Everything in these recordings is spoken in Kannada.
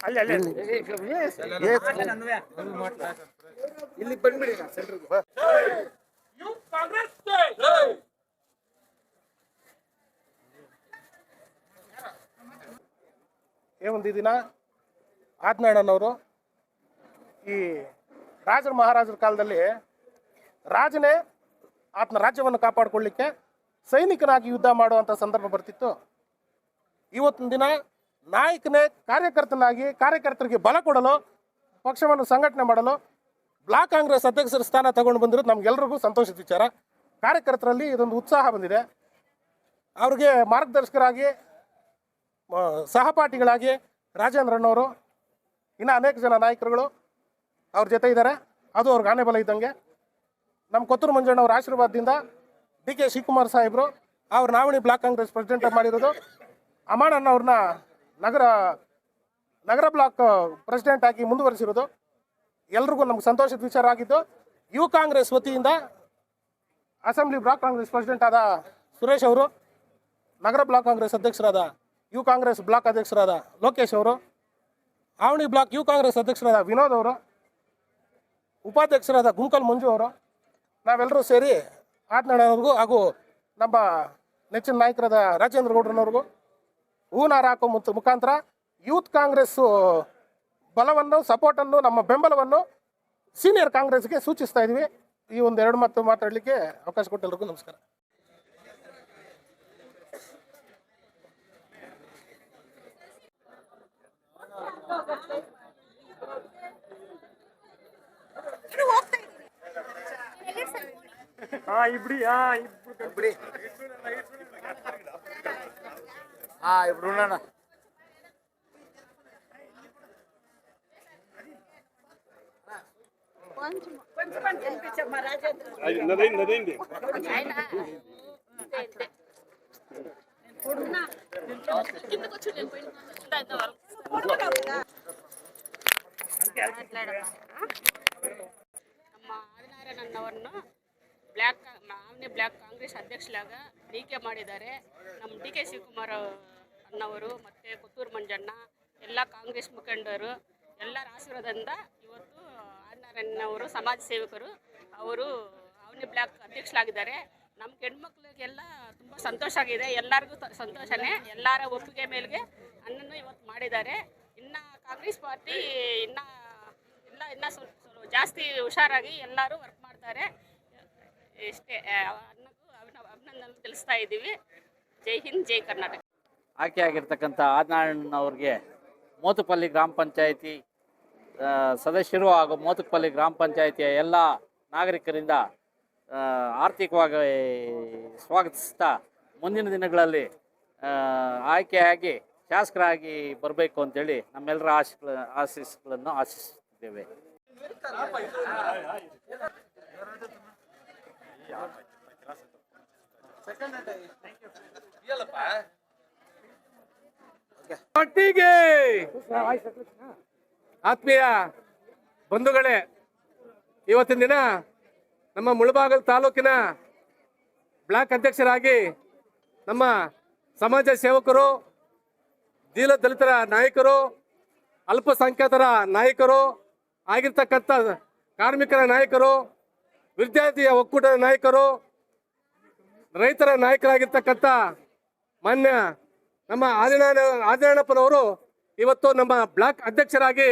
ಅಲ್ಲಿ ಅಲ್ಲಿ ಇಲ್ಲಿ ಬಂದ್ಬಿಡಿ ಸೆಂಟ್ರಿಗೆ ಏ, ಒಂದು ದಿನ ಈ ರಾಜರ ಮಹಾರಾಜರ ಕಾಲದಲ್ಲಿ ರಾಜನೇ ಆತನ ರಾಜ್ಯವನ್ನು ಕಾಪಾಡಿಕೊಳ್ಳಿಕ್ಕೆ ಸೈನಿಕನಾಗಿ ಯುದ್ಧ ಮಾಡುವಂಥ ಸಂದರ್ಭ ಬರ್ತಿತ್ತು. ಇವತ್ತಿನ ದಿನ ನಾಯಕನೇ ಕಾರ್ಯಕರ್ತನಾಗಿ ಕಾರ್ಯಕರ್ತರಿಗೆ ಬಲ ಕೊಡಲು, ಪಕ್ಷವನ್ನು ಸಂಘಟನೆ ಮಾಡಲು ಬ್ಲಾಕ್ ಕಾಂಗ್ರೆಸ್ ಅಧ್ಯಕ್ಷರ ಸ್ಥಾನ ತಗೊಂಡು ಬಂದಿರೋದು ನಮ್ಗೆಲ್ರಿಗೂ ಸಂತೋಷದ ವಿಚಾರ. ಕಾರ್ಯಕರ್ತರಲ್ಲಿ ಇದೊಂದು ಉತ್ಸಾಹ ಬಂದಿದೆ. ಅವ್ರಿಗೆ ಮಾರ್ಗದರ್ಶಕರಾಗಿ ಸಹಪಾಠಿಗಳಾಗಿ ರಾಜೇಂದ್ರಣ್ಣವರು ಇನ್ನು ಅನೇಕ ಜನ ನಾಯಕರುಗಳು ಅವ್ರ ಜೊತೆ ಇದ್ದಾರೆ. ಅದು ಅವ್ರಿಗೆ ಆನೆ ಬಲ ಇದ್ದಂಗೆ. ನಮ್ಮ ಕೊತ್ತೂರು ಮಂಜಣ್ಣವ್ರ ಆಶೀರ್ವಾದದಿಂದ ಡಿ ಕೆ ಶಿವಕುಮಾರ್ ಸಾಹೇಬರು ಅವ್ರ ನಾವಣಿ ಬ್ಲಾಕ್ ಕಾಂಗ್ರೆಸ್ ಪ್ರೆಸಿಡೆಂಟ್ ಮಾಡಿರೋದು. ಅಮಾನಣ್ಣವ್ರನ್ನ ನಗರ ನಗರ ಬ್ಲಾಕ್ ಪ್ರೆಸಿಡೆಂಟ್ ಆಗಿ ಮುಂದುವರಿಸಿರೋದು. ಎಲ್ರಿಗೂ ನಮ್ಗೆ ಸಂತೋಷದ ವಿಚಾರ ಆಗಿದ್ದು, ಯು ಕಾಂಗ್ರೆಸ್ ವತಿಯಿಂದ ಅಸೆಂಬ್ಲಿ ಬ್ಲಾಕ್ ಕಾಂಗ್ರೆಸ್ ಪ್ರೆಸಿಡೆಂಟ್ ಆದ ಸುರೇಶ್ ಅವರು, ನಗರ ಬ್ಲಾಕ್ ಕಾಂಗ್ರೆಸ್ ಅಧ್ಯಕ್ಷರಾದ ಯು ಕಾಂಗ್ರೆಸ್ ಬ್ಲಾಕ್ ಅಧ್ಯಕ್ಷರಾದ ಲೋಕೇಶ್ ಅವರು ಆವಣಿ ಬ್ಲಾಕ್ ಯು ಕಾಂಗ್ರೆಸ್ ಅಧ್ಯಕ್ಷರಾದ ವಿನೋದ್ ಅವರು, ಉಪಾಧ್ಯಕ್ಷರಾದ ಗುಂಕಲ್ ಮಂಜು ಅವರು ನಾವೆಲ್ಲರೂ ಸೇರಿ ಆತ್ನಾಡೋರ್ಗೂ ಹಾಗೂ ನಮ್ಮ ನೆಚ್ಚಿನ ನಾಯಕರಾದ ರಾಜೇಂದ್ರ ಗೌಡ್ರನವ್ರಿಗೂ ಹೂನಾರ ಹಾಕೋ ಮುಖಾಂತರ, ಯೂತ್ ಕಾಂಗ್ರೆಸ್ಸು ಬಲವನ್ನು ಸಪೋರ್ಟನ್ನು ನಮ್ಮ ಬೆಂಬಲವನ್ನು ಸೀನಿಯರ್ ಕಾಂಗ್ರೆಸ್ಗೆ ಸೂಚಿಸ್ತಾ ಇದ್ವಿ ಈ ಒಂದು ಎರಡು ಮಾತು ಮಾತಾಡಲಿಕ್ಕೆ ಅವಕಾಶ ಕೊಟ್ಟೆಲ್ಲರಿಗೂ ನಮಸ್ಕಾರ. ಹಾ ಇಬ್ರಿ ಹಾ ಆದಿನಾರಾಯಣನವರನ್ನು ಬ್ಲ್ಯಾಕ್ ಮಾವನಿ ಬ್ಲ್ಯಾಕ್ ಕಾಂಗ್ರೆಸ್ ಅಧ್ಯಕ್ಷಲಾಗ ಟೀಕೆ ಮಾಡಿದ್ದಾರೆ ನಮ್ಮ ಡಿ ಕೆ ಶಿವಕುಮಾರ್ ಅನ್ನವರು ಮತ್ತು ಪುತ್ತೂರು ಮಂಜಣ್ಣ, ಎಲ್ಲ ಕಾಂಗ್ರೆಸ್ ಮುಖಂಡರು ಎಲ್ಲರ ಆಶೀರ್ವಾದದಿಂದ ಆದಿನಾರಾಯಣನವರು ಸಮಾಜ ಸೇವಕರು, ಅವರು ಅವನಿ ಬ್ಲಾಕ್ ಅಧ್ಯಕ್ಷರಾಗಿದ್ದಾರೆ. ನಮ್ಮ ಹೆಣ್ಮಕ್ಳಿಗೆಲ್ಲ ತುಂಬ ಸಂತೋಷ ಆಗಿದೆ. ಎಲ್ಲರಿಗೂ ಸಂತೋಷನೇ. ಎಲ್ಲರ ಒಪ್ಪಿಗೆ ಮೇಲೆಗೆ ಅನ್ನನ್ನು ಇವತ್ತು ಮಾಡಿದ್ದಾರೆ. ಇನ್ನು ಕಾಂಗ್ರೆಸ್ ಪಾರ್ಟಿ ಇನ್ನು ಎಲ್ಲ ಇನ್ನೂ ಸ್ವಲ್ಪ ಜಾಸ್ತಿ ಹುಷಾರಾಗಿ ಎಲ್ಲರೂ ವರ್ಕ್ ಮಾಡ್ತಾರೆ. ಇಷ್ಟೇ ಅನ್ನಕ್ಕೂ ಅಭಿನ- ಅಭಿನಂದನೆ ತಿಳಿಸ್ತಾ ಇದ್ದೀವಿ. ಜೈ ಹಿಂದ್, ಜೈ ಕರ್ನಾಟಕ. ಆಯ್ಕೆಯಾಗಿರ್ತಕ್ಕಂಥ ಆದಿನಾರಾಯಣನವ್ರಿಗೆ ಮೋತುಪಲ್ಲಿ ಗ್ರಾಮ ಪಂಚಾಯಿತಿ ಸದಸ್ಯರು ಹಾಗೂ ಮೋತುಪಲ್ಲಿ ಗ್ರಾಮ ಪಂಚಾಯಿತಿಯ ಎಲ್ಲ ನಾಗರಿಕರಿಂದ ಆರ್ಥಿಕವಾಗಿ ಸ್ವಾಗತಿಸ್ತಾ ಮುಂದಿನ ದಿನಗಳಲ್ಲಿ ಆಯ್ಕೆಯಾಗಿ ಶಾಸಕರಾಗಿ ಬರಬೇಕು ಅಂತೇಳಿ ನಮ್ಮೆಲ್ಲರ ಆಶೆಗಳ ಆಶೀಸ್ಗಳನ್ನು ಆಶಿಸುತ್ತಿದ್ದೇವೆ ಒಟ್ಟಿಗೆ ಆತ್ಮೀಯ ಬಂಧುಗಳೇ, ಇವತ್ತಿನ ದಿನ ನಮ್ಮ ಮುಳಬಾಗಲ್ ತಾಲೂಕಿನ ಬ್ಲಾಕ್ ಅಧ್ಯಕ್ಷರಾಗಿ ನಮ್ಮ ಸಮಾಜ ಸೇವಕರು ದೀಲ ದಲಿತರ ನಾಯಕರು, ಅಲ್ಪಸಂಖ್ಯಾತರ ನಾಯಕರು, ಆಗಿರ್ತಕ್ಕಂಥ ಕಾರ್ಮಿಕರ ನಾಯಕರು, ವಿದ್ಯಾರ್ಥಿಯ ಒಕ್ಕೂಟದ ನಾಯಕರು, ರೈತರ ನಾಯಕರಾಗಿರ್ತಕ್ಕಂಥ ಮಾನ್ಯ ನಮ್ಮ ಆದಿನಾರಾಯಣ, ಆದಿನಾರಾಯಣಪ್ಪನವರು ಇವತ್ತು ನಮ್ಮ ಬ್ಲಾಕ್ ಅಧ್ಯಕ್ಷರಾಗಿ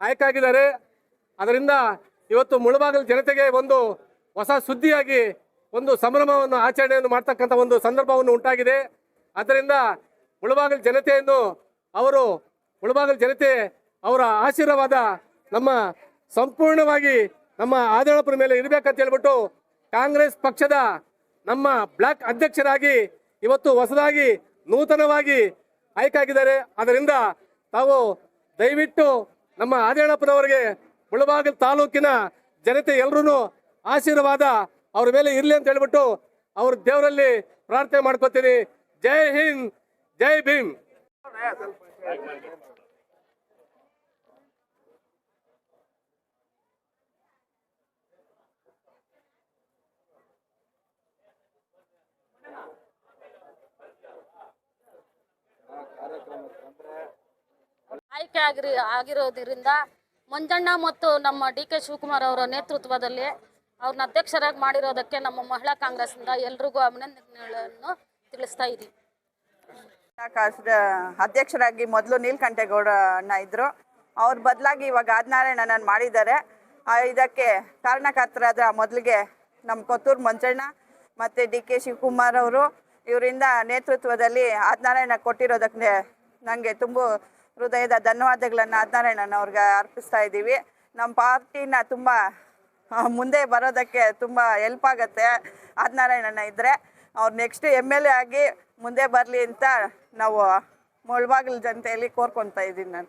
ಆಯ್ಕೆಯಾಗಿದ್ದಾರೆ ಅದರಿಂದ ಇವತ್ತು ಮುಳುಬಾಗಿಲು ಜನತೆಗೆ ಒಂದು ಹೊಸ ಸುದ್ದಿಯಾಗಿ, ಒಂದು ಸಂಭ್ರಮವನ್ನು, ಆಚರಣೆಯನ್ನು ಮಾಡ್ತಕ್ಕಂಥ ಒಂದು ಸಂದರ್ಭವನ್ನು ಉಂಟಾಗಿದೆ. ಆದ್ದರಿಂದ ಮುಳುಬಾಗಿಲು ಜನತೆಯನ್ನು, ಅವರು ಮುಳುಬಾಗಿಲು ಜನತೆ, ಅವರ ಆಶೀರ್ವಾದ ನಮ್ಮ ಸಂಪೂರ್ಣವಾಗಿ ನಮ್ಮ ಆದಳಪುರ ಮೇಲೆ ಇರಬೇಕಂತ ಹೇಳ್ಬಿಟ್ಟು ಕಾಂಗ್ರೆಸ್ ಪಕ್ಷದ ನಮ್ಮ ಬ್ಲಾಕ್ ಅಧ್ಯಕ್ಷರಾಗಿ ಇವತ್ತು ಹೊಸದಾಗಿ ನೂತನವಾಗಿ ಆಯ್ಕೆಯಾಗಿದ್ದಾರೆ ಅದರಿಂದ ತಾವು ದಯವಿಟ್ಟು ನಮ್ಮ ಆದೇಳಪ್ಪನವರಿಗೆ ಮುಳಬಾಗಿಲು ತಾಲೂಕಿನ ಜನತೆ ಎಲ್ಲರೂ ಆಶೀರ್ವಾದ ಅವ್ರ ಮೇಲೆ ಇರಲಿ ಅಂತ ಹೇಳ್ಬಿಟ್ಟು ಅವ್ರ ದೇವರಲ್ಲಿ ಪ್ರಾರ್ಥನೆ ಮಾಡ್ಕೋತೀನಿ. ಜೈ ಹಿಂದ್, ಜೈ ಭೀಮ್. ಆಯ್ಕೆ ಆಗಿರಿ ಆಗಿರೋದ್ರಿಂದ ಮಂಜಣ್ಣ ಮತ್ತು ನಮ್ಮ ಡಿ ಕೆ ಶಿವಕುಮಾರ್ ಅವರ ನೇತೃತ್ವದಲ್ಲಿ ಅವ್ರನ್ನ ಅಧ್ಯಕ್ಷರಾಗಿ ಮಾಡಿರೋದಕ್ಕೆ ನಮ್ಮ ಮಹಿಳಾ ಕಾಂಗ್ರೆಸ್ನಿಂದ ಎಲ್ರಿಗೂ ಅಭಿನಂದನೆಗಳನ್ನು ತಿಳಿಸ್ತಾ ಇದ್ದೀವಿ. ಅಧ್ಯಕ್ಷರಾಗಿ ಮೊದಲು ನೀಲಕಂಠೇಗೌಡ ಅಣ್ಣ ಇದ್ರು. ಅವ್ರ ಬದಲಾಗಿ ಇವಾಗ ಆದಿನಾರಾಯಣನ ಮಾಡಿದ್ದಾರೆ. ಇದಕ್ಕೆ ಕಾರಣಕರ್ತರಾದ ಮೊದಲಿಗೆ ನಮ್ಮ ಕೊತ್ತೂರು ಮಂಜಣ್ಣ ಮತ್ತು ಡಿ ಕೆ ಶಿವಕುಮಾರ್ ಅವರು ಇವರಿಂದ ನೇತೃತ್ವದಲ್ಲಿ ಆದಿನಾರಾಯಣ ಕೊಟ್ಟಿರೋದಕ್ಕೆ ನನಗೆ ತುಂಬ ಹೃದಯದ ಧನ್ಯವಾದಗಳನ್ನು ಆದಿನಾರಾಯಣನ ಅವ್ರಿಗೆ ಅರ್ಪಿಸ್ತಾ ಇದ್ದೀವಿ. ನಮ್ಮ ಪಾರ್ಟಿನ ತುಂಬ ಮುಂದೆ ಬರೋದಕ್ಕೆ ತುಂಬ ಹೆಲ್ಪ್ ಆಗುತ್ತೆ ಆದಿನಾರಾಯಣನ ಇದ್ದರೆ ಅವ್ರು ನೆಕ್ಸ್ಟ್ ಎಂ ಎಲ್ ಎ ಆಗಿ ಮುಂದೆ ಬರಲಿ ಅಂತ ನಾವು ಮುಳ್ಬಾಗಿಲು ಜನತೆಯಲ್ಲಿ ಕೋರ್ಕೊತಾ ಇದ್ದೀನಿ ನಾನು.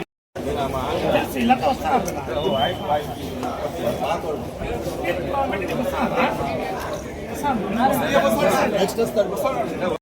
వీళ్ళతో వస్తున్నారు కదా నెక్స్ట్ వస్తాడు